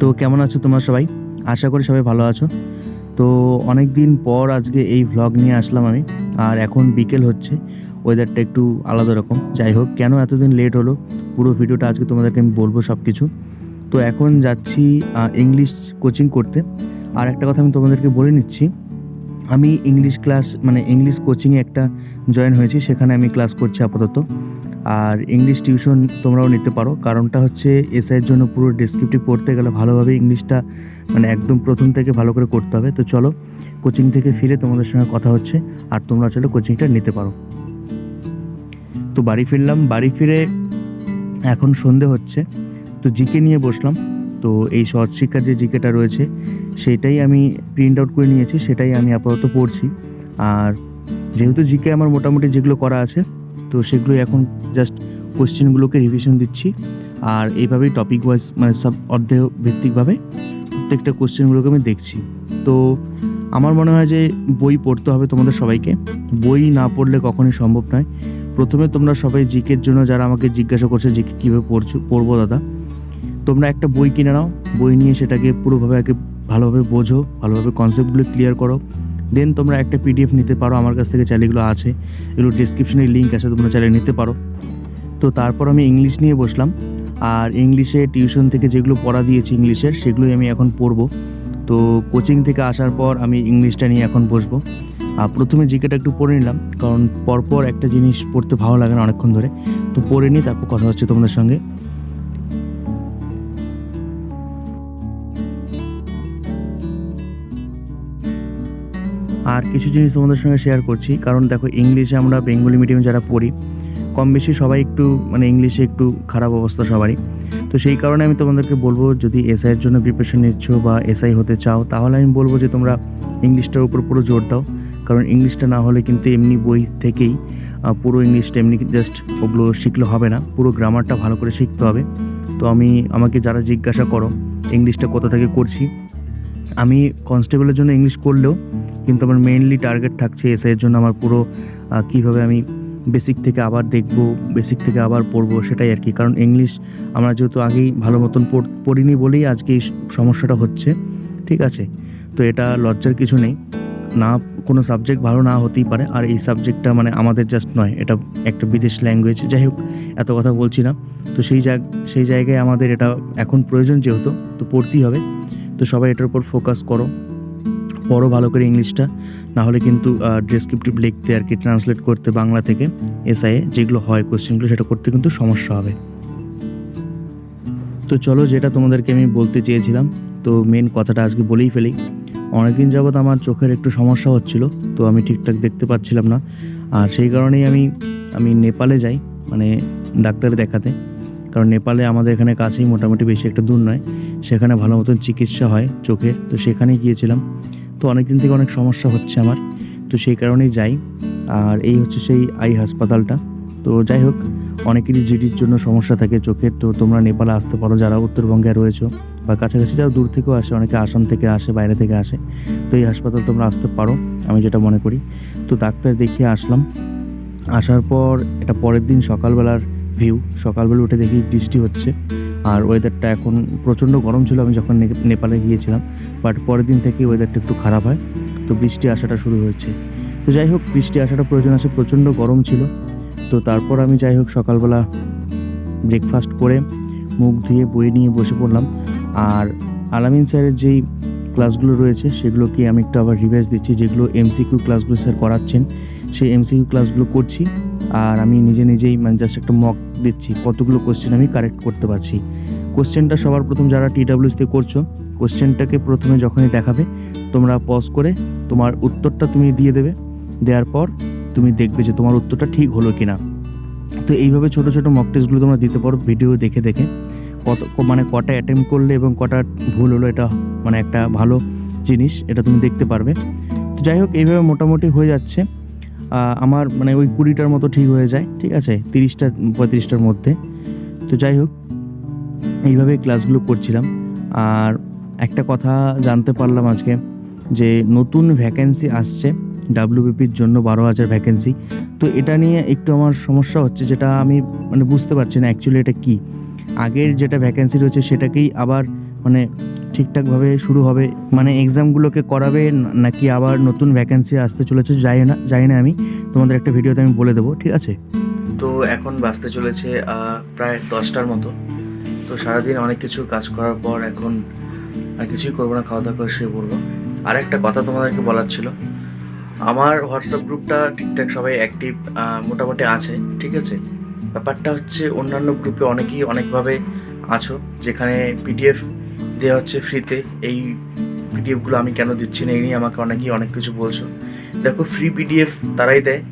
তো কেমন আছো তোমরা সবাই? আশা করি সবাই ভালো আছো। তো অনেক দিন পর আজকে এই ভ্লগ নিয়ে আসলাম আমি। আর এখন বিকেল হচ্ছে ওয়েদারটা একটু আলাদা রকম। যাই হোক, কেন এতদিন লেট হলো? পুরো ভিডিওটা আজকে তোমাদেরকে আমি বলব সব কিছু তো এখন যাচ্ছি ইংলিশ কোচিং করতে। আর একটা কথা আমি তোমাদেরকে বলে নিচ্ছি, আমি ইংলিশ ক্লাস মানে ইংলিশ কোচিংয়ে একটা জয়েন হয়েছি, সেখানে আমি ক্লাস করছি আপাতত। আর ইংলিশ টিউশন তোমরাও নিতে পারো। কারণটা হচ্ছে এসআইয়ের জন্য পুরো ডেসক্রিপটিভ পড়তে গেলে ভালোভাবে ইংলিশটা মানে একদম প্রথম থেকে ভালো করে করতে হবে। তো চলো কোচিং থেকে ফিরে তোমাদের সঙ্গে কথা হচ্ছে আর তোমরা চলো কোচিংটা নিতে পারো। তো বাড়ি ফিরলাম। বাড়ি ফিরে এখন সন্ধে হচ্ছে। তো জিকে নিয়ে বসলাম। তো এই সহজ শিক্ষার যে জিকেটা রয়েছে, সেটাই আমি প্রিন্ট আউট করে নিয়েছি। সেটাই আমি আপাতত পড়ছি। আর যেহেতু জিকে আমার মোটামুটি যেগুলো করা আছে তো সেগুলো এখন জাস্ট কোশ্চেনগুলোকে রিভিশন দিচ্ছি। আর এইভাবেই টপিক ওয়াইজ মানে সব অর্ধেয় ভিত্তিকভাবে প্রত্যেকটা কোশ্চেনগুলোকে আমি দেখছি। তো আমার মনে হয় যে বই পড়তে হবে তোমাদের সবাইকে। বই না পড়লে কখনোই সম্ভব নয়। প্রথমে তোমরা সবাই জিকের জন্য যারা আমাকে জিজ্ঞাসা করছে জিকে কীভাবে পড়ছো, পড়ব দাদা, তোমরা একটা বই কিনে নাও। বই নিয়ে সেটাকে পুরোভাবে আগে ভালোভাবে বোঝো, ভালোভাবে কনসেপ্টগুলো ক্লিয়ার করো। দেন তোমরা একটা পিডিএফ নিতে পারো, আমার কাছ থেকে চাইলে এগুলো আছে। এগুলো ডিসক্রিপশনে লিঙ্ক আছে, তোমরা চাইলে নিতে পারো। তো তারপর আমি ইংলিশ নিয়ে বসলাম। আর ইংলিশে টিউশন থেকে যেগুলো পড়া দিয়েছি ইংলিশের সেগুলোই আমি এখন পড়ব। তো কোচিং থেকে আসার পর আমি ইংলিশটা নিয়ে এখন বসবো। আর প্রথমে জিকেটা একটু পড়ে নিলাম, কারণ পরপর একটা জিনিস পড়তে ভালো লাগে না অনেকক্ষণ ধরে। তো পড়ে নিই, তারপর কথা হচ্ছে তোমাদের সঙ্গে। আর কিছু জিনিস তোমাদের সঙ্গে শেয়ার করছি। কারণ দেখো ইংলিশে আমরা বেঙ্গলি মিডিয়ামে যারা পড়ি, কম বেশি সবাই একটু মানে ইংলিশে একটু খারাপ অবস্থা সবারই। তো সেই কারণে আমি তোমাদেরকে বলব, যদি এসআইয়ের জন্য প্রিপারেশন নিচ্ছ বা এসআই হতে চাও, তাহলে আমি বলব যে তোমরা ইংলিশটার উপর পুরো জোর দাও। কারণ ইংলিশটা না হলে কিন্তু এমনি বই থেকেই পুরো ইংলিশটা এমনি জাস্ট ওগুলো শিখলে হবে না। পুরো গ্রামারটা ভালো করে শিখতে হবে। তো আমি, আমাকে যারা জিজ্ঞাসা করো ইংলিশটা কোথা থেকে করছি, আমি কনস্টেবলের জন্য ইংলিশ করলেও কিন্তু আমার মেইনলি টার্গেট থাকছে এসআইয়ের জন্য আমার পুরো কীভাবে আমি বেসিক থেকে আবার দেখব বেসিক থেকে আবার পড়ব সেটাই আর কি। কারণ ইংলিশ আমরা যেহেতু আগেই ভালো মতন পড়- পড়িনি বলেই আজকে এই সমস্যাটা হচ্ছে, ঠিক আছে? তো এটা লজ্জার কিছু নেই। না, কোনো সাবজেক্ট ভালো না হতেই পারে। আর এই সাবজেক্টটা মানে আমাদের জাস্ট নয়, এটা একটা বিদেশ ল্যাঙ্গুয়েজ যাই হোক, এত কথা বলছি না। তো সেই জায়গ, সেই জায়গায় আমাদের এটা এখন প্রয়োজন যেহেতু, তো পড়তেই হবে। তো সবাই এটার উপর ফোকাস করো। পড়ো ভালো করে ইংলিশটা না হলে কিন্তু ডেসক্রিপটিভ লিখতে আর কি ট্রান্সলেট করতে বাংলা থেকে এসআইয়ে যেগুলো হয় কোশ্চেনগুলো সেটা করতে কিন্তু সমস্যা হবে। তো চলো যেটা তোমাদেরকে আমি বলতে চেয়েছিলাম, তো মেন কথাটা আজকে বলেই ফেলি। অনেকদিন যাবৎ আমার চোখের একটু সমস্যা হচ্ছিল, তো আমি ঠিকঠাক দেখতে পাচ্ছিলাম না। আর সেই কারণেই আমি আমি নেপালে যাই মানে ডাক্তার দেখাতে। কারণ নেপালে আমাদের এখানে কাছেই মোটামুটি বেশি একটা দূর নয়, সেখানে ভালো মতন চিকিৎসা হয় চোখের। তো সেখানে গিয়েছিলাম। তো অনেক দিন থেকে অনেক সমস্যা হচ্ছে আমার, তো সেই কারণেই যাই। আর এই হচ্ছে সেই আই হাসপাতালটা। তো যাই হোক, অনেকেরই জিডির জন্য সমস্যা থাকে চোখের, তো তোমরা নেপালে আসতে পারো, যারা উত্তরবঙ্গে রয়েছো বা কাছাকাছি যারা দূর থেকেও আসে, অনেকে আসাম থেকে আসে, বাইরে থেকে আসে, তো এই হাসপাতাল তোমরা আসতে পারো, আমি যেটা মনে করি। তো ডাক্তার দেখিয়ে আসলাম। আসার পর, এটা পরের দিন সকালবেলার ভিউ, সকালবেলা উঠে দেখি বৃষ্টি হচ্ছে। আর ওয়েদারটা এখন প্রচণ্ড গরম ছিল, আমি যখন নেপালে গিয়েছিলাম বাট পরের দিন থেকে ওয়েদারটা একটু খারাপ হয়, তো বৃষ্টি আসাটা শুরু হয়েছে। তো যাই হোক, বৃষ্টি আসাটা প্রয়োজন আছে, প্রচণ্ড গরম ছিল, তো তারপর আমি যাই হোক সকালবেলা ব্রেকফাস্ট করে মুখ ধুয়ে, বই নিয়ে বসে পড়লাম, আর আলামিন স্যারের যেই ক্লাসগুলো রয়েছে, সেগুলোকে আমি একটু আবার রিভাইজ দিচ্ছি, যেগুলো এমসিকিউ ক্লাসগুলো স্যার করাচ্ছেন, সেই এমসিকিউ ক্লাসগুলো করছি। আর আমি নিজে নিজেই মানে জাস্ট একটা মক দিচ্ছি, কতগুলো কোশ্চেন আমি কারেক্ট করতে পারছি। কোশ্চেনটা সবার প্রথম যারা টিডাব্লিউসিতে করছ কোশ্চেনটাকে প্রথমে যখনই দেখাবে, তোমরা পজ করে তোমার উত্তরটা তুমি দিয়ে দেবে। দেওয়ার পর তুমি দেখবে যে তোমার উত্তরটা ঠিক হলো কি না তো এইভাবে ছোটো ছোটো মক টেস্টগুলো তোমরা দিতে পারো ভিডিও দেখে দেখে। কত মানে কটা অ্যাটেম্প করলে এবং কটা ভুল হলো এটা মানে একটা ভালো জিনিস, এটা তুমি দেখতে পারবে। তো যাই হোক, এইভাবে মোটামুটি হয়ে যাচ্ছে। আমার মানে ওই কুড়িটার মতো ঠিক হয়ে যায়, ঠিক আছে? তিরিশটা, পঁয়ত্রিশটার মধ্যে। তো যাই হোক, এইভাবে ক্লাসগুলো করছিলাম। আর একটা কথা জানতে পারলাম আজকে, যে নতুন ভ্যাকেন্সি আসছে ডাব্লিউবিপির জন্য বারো হাজার ভ্যাকেন্সি তো এটা নিয়ে একটু আমার সমস্যা হচ্ছে, যেটা আমি মানে বুঝতে পারছি না অ্যাকচুয়ালি এটা কী? আগের যেটা ভ্যাকেন্সি রয়েছে, সেটাকেই আবার মানে ঠিকঠাকভাবে শুরু হবে? মানে এক্সামগুলোকে করাবে নাকি আবার নতুন ভ্যাকেন্সি আসতে চলেছে? যাই না যাই না আমি, তোমাদের একটা ভিডিওতে আমি বলে দেবো, ঠিক আছে? তো এখন বাঁচতে চলেছে প্রায় দশটার মতো। তো সারাদিন অনেক কিছু কাজ করার পর এখন আর কিছুই করব না, খাওয়া দাওয়া করে শুয়ে পড়ব। আর একটা কথা তোমাদেরকে বলার ছিল, আমার হোয়াটসঅ্যাপ গ্রুপটা ঠিকঠাক সবাই অ্যাক্টিভ মোটামুটি আছে, ঠিক আছে? ব্যাপারটা হচ্ছে অন্যান্য গ্রুপে অনেকেই অনেকভাবে আছো, যেখানে পিডিএফ দেওয়া হচ্ছে ফ্রিতে এই পিডিএফগুলো আমি কেন দিচ্ছি না? এই নিয়ে আমাকে অনেকেই অনেক কিছু বলছো। দেখো ফ্রি পিডিএফ তারাই দেয়।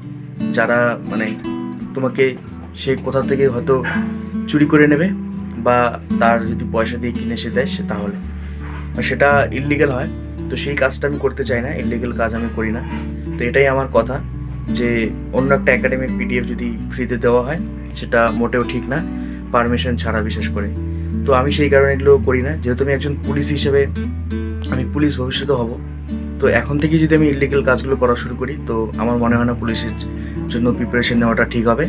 যারা মানে তোমাকে সে কোথা থেকে হয়তো চুরি করে নেবে বা তার যদি পয়সা দিয়ে কিনে সে দেয়, সে তাহলে। সেটা ইললিগাল হয়। তো সেই কাজটা আমি করতে চাই না। ইললিগাল কাজ আমি করি না। তো এটাই আমার কথা যে, অন্য একটা একাডেমির পিডিএফ যদি ফ্রিতে দেওয়া হয়, সেটা মোটেও ঠিক না। পারমিশন ছাড়া বিশেষ করে। তো আমি সেই কারণে এগুলো করি না। যেহেতু আমি একজন পুলিশ হিসেবে আমি পুলিশ ভবিষ্যতে হব, তো এখন থেকে যদি আমি ইলিগাল কাজগুলো করা শুরু করি, তো আমার মনে হয় না পুলিশের জন্য প্রিপারেশন নেওয়াটা ঠিক হবে।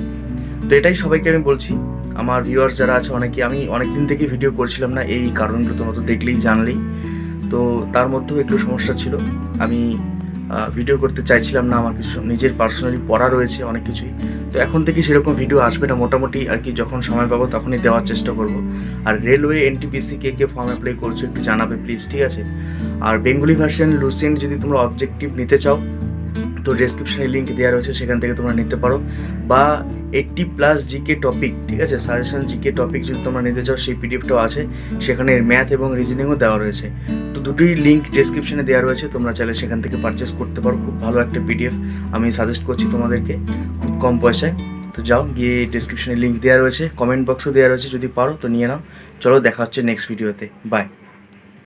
তো এটাই সবাইকে আমি বলছি, আমার ভিউয়ার্স যারা আছে অনেকে, আমি অনেক দিন থেকে ভিডিও করছিলাম না, এই কারণগুলো তোমরা তো দেখলেই, জানলেই। তো তার মধ্যেও একটু সমস্যা ছিল। আমি ভিডিও করতে চাইছিলাম না, আমার কিছু নিজের পার্সোনালি পড়া রয়েছে অনেক কিছুই। তো এখন থেকে সেরকম ভিডিও আসবে না, মোটামুটি আর কি যখন সময় পাবো তখনই দেওয়ার চেষ্টা করব। আর রেলওয়ে এনটিপিসি কে কে ফর্ম অ্যাপ্লাই করছ একটু জানাবে প্লিজ ঠিক আছে? আর বেঙ্গলি ভার্সন লুসেন্ট যদি তোমরা অবজেক্টিভ নিতে চাও, তো ডেসক্রিপশনে লিঙ্ক দেওয়া রয়েছে, সেখান থেকে তোমরা নিতে পারো। বা এইটটি প্লাস জিকে টপিক ঠিক আছে? সাজেশন জিকে টপিক যদি তোমরা নিতে চাও, সেই পিডিএফটাও আছে। সেখানে ম্যাথ এবং রিজনিংও দেওয়া রয়েছে। তো দুটোই লিঙ্ক ডেসক্রিপশনে দেওয়া রয়েছে। তোমরা চাইলে সেখান থেকে পারচেস করতে পারো। খুব ভালো একটা পিডিএফ আমি সাজেস্ট করছি তোমাদেরকে খুব কম পয়সায়। তো যাও, গিয়ে ডিসক্রিপশনে লিঙ্ক দেওয়া রয়েছে। কমেন্ট বক্সও দেওয়া রয়েছে যদি পারো, তো নিয়ে নাও। চলো, দেখা হচ্ছে নেক্সট ভিডিওতে বাই